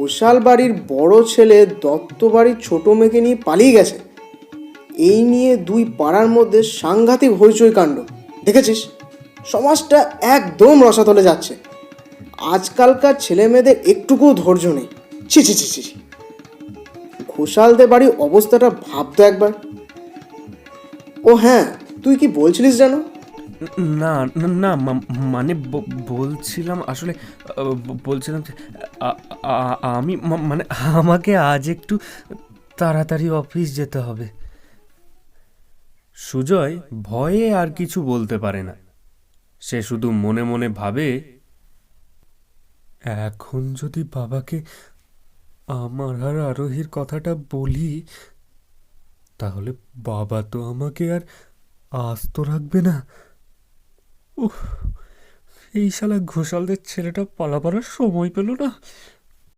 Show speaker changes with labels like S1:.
S1: ঘোষাল বাড়ির বড় ছেলে দত্ত বাড়ির ছোট মেয়েকে নিয়ে পালিয়ে গেছে। এই নিয়ে দুই পাড়ার মধ্যে সাংঘাতিক হইচই কাণ্ড। দেখেছিস? সমাজটা একদম রসাতলে যাচ্ছে। আজকালকার ছেলে মেয়েদের একটুকুও ধৈর্য নেই। ছি ছি ছি ছি। ঘোষালদের বাড়ির অবস্থাটা ভাবতো একবার। ও হ্যাঁ তুই কি বলছিলিস জানো
S2: না না, মানে বলছিলাম আসলে বলছিলাম আমি মানে আমাকে আজ একটু তাড়াতাড়ি অফিস যেতে হবে। সুজয় ভয়ে আর কিছু বলতে পারে না। সে শুধু মনে মনে ভাবে, এখন যদি বাবাকে আমার আর আরোহীর কথাটা বলি, তাহলে বাবা তো আমাকে আর আস্ত রাখবে না। উফ এই শালা ঘোষালদের ছেলেটা পালাবার সময় পেল না।